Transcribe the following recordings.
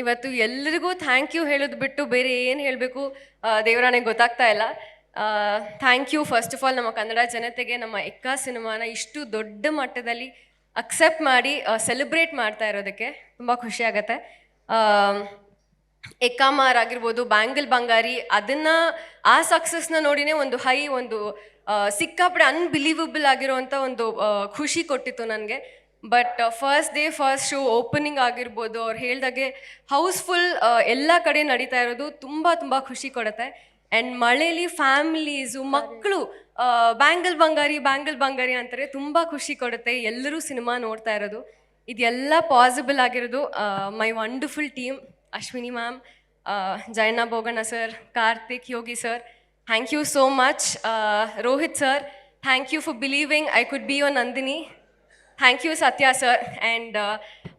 ಇವತ್ತು ಎಲ್ರಿಗೂ thank you ಹೇಳೋದು ಬಿಟ್ಟು ಬೇರೆ ಏನು ಹೇಳಬೇಕು? ದೇವರಾಣೆಗೆ ಗೊತ್ತಾಗ್ತಾ ಇಲ್ಲ. Thank you first of all ನಮ್ಮ ಕನ್ನಡ ಜನತೆಗೆ ನಮ್ಮ ಎಕ್ಕ ಸಿನಿಮಾನ ಇಷ್ಟು ದೊಡ್ಡ ಮಟ್ಟದಲ್ಲಿ ಅಕ್ಸೆಪ್ಟ್ ಮಾಡಿ ಸೆಲೆಬ್ರೇಟ್ ಮಾಡ್ತಾ ಇರೋದಕ್ಕೆ ತುಂಬ ಖುಷಿ ಆಗುತ್ತೆ. ಎಕ್ಕಾಮಾರ್ ಆಗಿರ್ಬೋದು ಬ್ಯಾಂಗಲ್ ಬಂಗಾರಿ ಅದನ್ನು ಆ ಸಕ್ಸಸ್ನ ನೋಡಿನೇ ಒಂದು ಹೈ ಒಂದು ಸಿಕ್ಕಾಪಡೆ ಅನ್ಬಿಲೀವಬಲ್ ಆಗಿರುವಂಥ ಒಂದು ಖುಷಿ ಕೊಟ್ಟಿತ್ತು ನನಗೆ. But first day first show opening ಆಗಿರ್ಬೋದು, ಅವ್ರು ಹೇಳ್ದಾಗೆ ಹೌಸ್ಫುಲ್ ಎಲ್ಲ ಕಡೆ ನಡೀತಾ ಇರೋದು ತುಂಬ ತುಂಬ ಖುಷಿ ಕೊಡುತ್ತೆ. ಆ್ಯಂಡ್ ಮಳೇಲಿ ಫ್ಯಾಮಿಲೀಸು ಮಕ್ಕಳು ಬ್ಯಾಂಗಲ್ ಬಂಗಾರಿ ಬ್ಯಾಂಗಲ್ ಬಂಗಾರಿ ಅಂತಾರೆ ತುಂಬ ಖುಷಿ ಕೊಡುತ್ತೆ. ಎಲ್ಲರೂ ಸಿನಿಮಾ ನೋಡ್ತಾ ಇರೋದು. ಇದೆಲ್ಲ ಪಾಸಿಬಲ್ ಆಗಿರೋದು my wonderful team Ashwini ma'am Jayanna Boganna sir Karthik Yogi sir thank you so much Rohit sir thank you for believing I could be yo Nandini thank you Satya sir and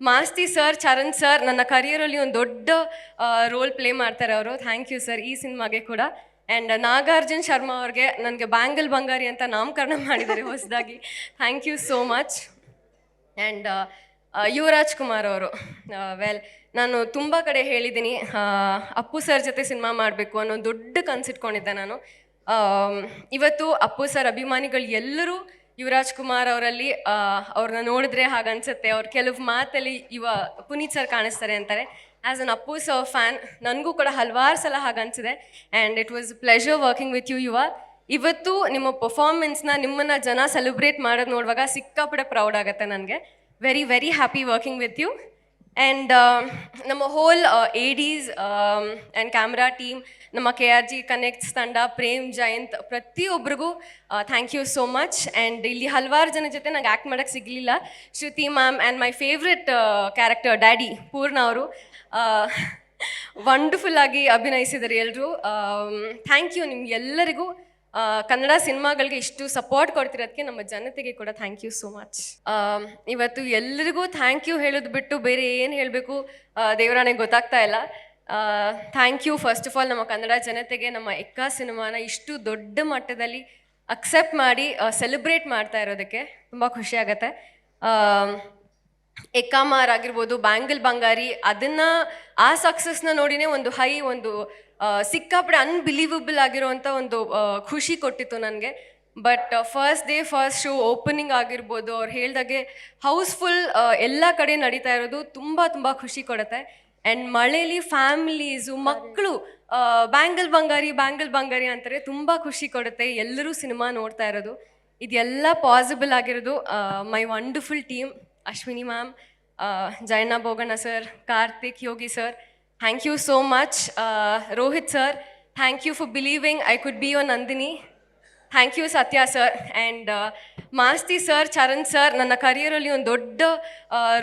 Masti sir Charan sir ನನ್ನ ಕರಿಯರಲ್ಲಿ ಒಂದು ದೊಡ್ಡ role play ಮಾಡ್ತಾರೆ ಅವರು. Thank you sir ಈ ಸಿನಿಮಾಗೆ ಕೂಡ. And Nagarjun Sharma ಅವ್ರಿಗೆ ನನಗೆ ಬ್ಯಾಂಗಲ್ ಬಂಗಾರಿ ಅಂತ ನಾಮಕರಣ ಮಾಡಿದ್ದಾರೆ ಹೊಸದಾಗಿ. Thank you so much and Yuvraj Kumar ಅವರು. ವೆಲ್ ನಾನು ತುಂಬ ಕಡೆ ಹೇಳಿದ್ದೀನಿ ಅಪ್ಪು ಸರ್ ಜೊತೆ ಸಿನಿಮಾ ಮಾಡಬೇಕು ಅನ್ನೋ ದೊಡ್ಡ ಕನ್ಸಿಟ್ಕೊಂಡಿದ್ದೆ ನಾನು. ಇವತ್ತು ಅಪ್ಪು ಸರ್ ಅಭಿಮಾನಿಗಳು ಎಲ್ಲರೂ ಯುವರಾಜ್ ಕುಮಾರ್ ಅವರಲ್ಲಿ ಅವ್ರನ್ನ ನೋಡಿದ್ರೆ ಹಾಗನ್ಸುತ್ತೆ ಅವ್ರ ಕೆಲವು ಮಾತಲ್ಲಿ ಯುವ ಪುನೀತ್ ಸರ್ ಕಾಣಿಸ್ತಾರೆ ಅಂತಾರೆ. As an Appu sir fan ನನಗೂ ಕೂಡ ಹಲವಾರು ಸಲ ಹಾಗನ್ಸಿದೆ and it was pleasure working with you Yuva. ಇವತ್ತು ನಿಮ್ಮ ಪರ್ಫಾರ್ಮೆನ್ಸ್ನ ನಿಮ್ಮನ್ನ ಜನ ಸೆಲೆಬ್ರೇಟ್ ಮಾಡೋದು ನೋಡುವಾಗ ಸಿಕ್ಕಾಪಟ್ಟೆ ಪ್ರೌಡ್ ಆಗುತ್ತೆ ನನಗೆ. Very very happy working with you and ನಮ್ಮ whole ADs and camera team ನಮ್ಮ ಕೆ ಆರ್ ಜಿ ಕನೆಕ್ಟ್ಸ್ ತಂಡ ಪ್ರೇಮ್ ಜಯಂತ್ ಪ್ರತಿಯೊಬ್ಬರಿಗೂ thank you so much and ಇಲ್ಲಿ ಹಲವಾರು ಜನ ಜೊತೆ ನಂಗೆ ಆ್ಯಕ್ಟ್ ಮಾಡೋಕ್ಕೆ ಸಿಗಲಿಲ್ಲ. Shruti ma'am and my favourite character daddy Poorna ಅವರು. ವಂಡರ್ಫುಲ್ ಆಗಿ ಅಭಿನಯಿಸಿದ್ದಾರೆ ಎಲ್ಲರೂ ಥ್ಯಾಂಕ್ ಯು ನಿಮ್ಗೆಲ್ಲರಿಗೂ. ಆ, ಕನ್ನಡ ಸಿನಿಮಾಗಳಿಗೆ ಇಷ್ಟು ಸಪೋರ್ಟ್ ಕೊಡ್ತಿರೋದಕ್ಕೆ ನಮ್ಮ ಜನತೆಗೆ ಕೂಡ ಥ್ಯಾಂಕ್ ಯು ಸೋ ಮಚ್ ಇವತ್ತು ಎಲ್ರಿಗೂ ಥ್ಯಾಂಕ್ ಯು ಹೇಳೋದು ಬಿಟ್ಟು ಬೇರೆ ಏನು ಹೇಳಬೇಕು ದೇವರಾಣೆಗೆ ಗೊತ್ತಾಗ್ತಾ ಇಲ್ಲ. Thank you first of all ನಮ್ಮ ಕನ್ನಡ ಜನತೆಗೆ, ನಮ್ಮ ಎಕ್ಕ ಸಿನಿಮಾನ ಇಷ್ಟು ದೊಡ್ಡ ಮಟ್ಟದಲ್ಲಿ ಅಕ್ಸೆಪ್ಟ್ ಮಾಡಿ ಸೆಲೆಬ್ರೇಟ್ ಮಾಡ್ತಾ ಇರೋದಕ್ಕೆ ತುಂಬ ಖುಷಿ ಆಗುತ್ತೆ. ಎಕ್ಕಾಮಾರ್ ಆಗಿರ್ಬೋದು, ಬ್ಯಾಂಗಲ್ ಬಂಗಾರಿ, ಅದನ್ನ ಆ ಸಕ್ಸಸ್ನ ನೋಡಿನೇ ಒಂದು ಹೈ ಒಂದು ಸಿಕ್ಕಾಪಡೆ ಅನ್ಬಿಲೀವಬಲ್ ಆಗಿರುವಂಥ ಒಂದು ಖುಷಿ ಕೊಟ್ಟಿತ್ತು ನನಗೆ. But first day first show opening ಆಗಿರ್ಬೋದು, ಅವ್ರು ಹೇಳ್ದಾಗೆ ಹೌಸ್ಫುಲ್ ಎಲ್ಲ ಕಡೆ ನಡೀತಾ ಇರೋದು ತುಂಬ ತುಂಬ ಖುಷಿ ಕೊಡುತ್ತೆ. ಆ್ಯಂಡ್ ಮಳೇಲಿ ಫ್ಯಾಮಿಲೀಸು ಮಕ್ಕಳು ಬ್ಯಾಂಗಲ್ ಬಂಗಾರಿ ಬ್ಯಾಂಗಲ್ ಬಂಗಾರಿ ಅಂತಾರೆ ತುಂಬ ಖುಷಿ ಕೊಡುತ್ತೆ. ಎಲ್ಲರೂ ಸಿನಿಮಾ ನೋಡ್ತಾ ಇರೋದು. ಇದೆಲ್ಲ ಪಾಸಿಬಲ್ ಆಗಿರೋದು my wonderful team Ashwini ma'am Jayanna Boganna sir Karthik Yogi sir thank you so much Rohit sir thank you for believing I could be yo Nandini thank you Satya sir and Masti sir Charan sir ನನ್ನ ಕರಿಯರಲ್ಲಿ ಒಂದು ದೊಡ್ಡ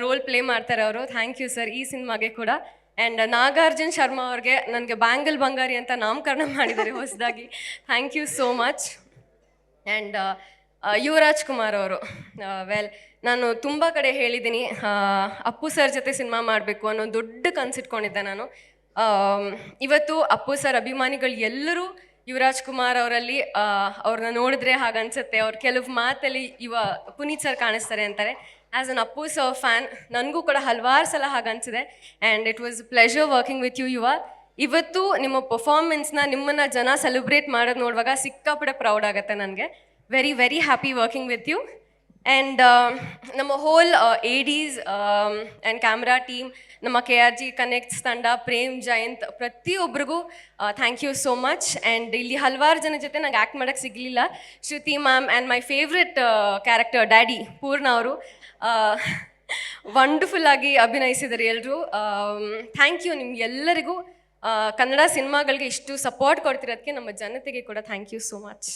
role play ಮಾಡ್ತಾರೆ ಅವರು. Thank you sir ಈ ಸಿನಿಮಾಗೆ ಕೂಡ. And Nagarjun Sharma ಅವ್ರಿಗೆ ನನಗೆ ಬ್ಯಾಂಗಲ್ ಬಂಗಾರಿ ಅಂತ ನಾಮಕರಣ ಮಾಡಿದ್ದಾರೆ ಹೊಸದಾಗಿ. Thank you so much and Yuvraj Kumar ಅವರು. ವೆಲ್ ನಾನು ತುಂಬ ಕಡೆ ಹೇಳಿದ್ದೀನಿ ಅಪ್ಪು ಸರ್ ಜೊತೆ ಸಿನಿಮಾ ಮಾಡಬೇಕು ಅನ್ನೋ ದೊಡ್ಡ ಕನಸಿಟ್ಕೊಂಡಿದ್ದೆ ನಾನು. ಇವತ್ತು ಅಪ್ಪು ಸರ್ ಅಭಿಮಾನಿಗಳು ಎಲ್ಲರೂ ಯುವರಾಜ್ ಕುಮಾರ್ ಅವರಲ್ಲಿ ಅವ್ರನ್ನ ನೋಡಿದ್ರೆ ಹಾಗನ್ಸುತ್ತೆ ಅವ್ರ ಕೆಲವು ಮಾತಲ್ಲಿ ಇವ ಪುನೀತ್ ಸರ್ ಕಾಣಿಸ್ತಾರೆ ಅಂತಾರೆ. As an Appu sir fan ನನಗೂ ಕೂಡ ಹಲವಾರು ಸಲ ಹಾಗನ್ಸಿದೆ and it was pleasure working with you Yuva. ಇವತ್ತು ನಿಮ್ಮ ಪರ್ಫಾರ್ಮೆನ್ಸ್ನ ನಿಮ್ಮನ್ನ ಜನ ಸೆಲೆಬ್ರೇಟ್ ಮಾಡೋದು ನೋಡುವಾಗ ಸಿಕ್ಕಾಪಟ್ಟೆ ಪ್ರೌಡ್ ಆಗುತ್ತೆ ನನಗೆ. Very very happy working with you and ನಮ್ಮ whole ADs and camera team ನಮ್ಮ ಕೆ ಆರ್ ಜಿ ಕನೆಕ್ಟ್ಸ್ ತಂಡ ಪ್ರೇಮ್ ಜಯಂತ್ ಪ್ರತಿಯೊಬ್ಬರಿಗೂ thank you so much and ಇಲ್ಲಿ ಹಲವಾರು ಜನ ಜೊತೆ ನಂಗೆ ಆ್ಯಕ್ಟ್ ಮಾಡೋಕ್ಕೆ ಸಿಗಲಿಲ್ಲ. Shruti ma'am and my favourite character daddy Poorna ಅವರು ವಂಡರ್ಫುಲ್ ಆಗಿ ಅಭಿನಯಿಸಿದ್ದಾರೆ ಎಲ್ಲರೂ ಥ್ಯಾಂಕ್ ಯು ನಿಮ್ಗೆಲ್ಲರಿಗೂ ಆ, ಕನ್ನಡ ಸಿನಿಮಾಗಳಿಗೆ ಇಷ್ಟು ಸಪೋರ್ಟ್ ಕೊಡ್ತಿರೋದಕ್ಕೆ ನಮ್ಮ ಜನತೆಗೆ ಕೂಡ ಥ್ಯಾಂಕ್ ಯು ಸೋ ಮಚ್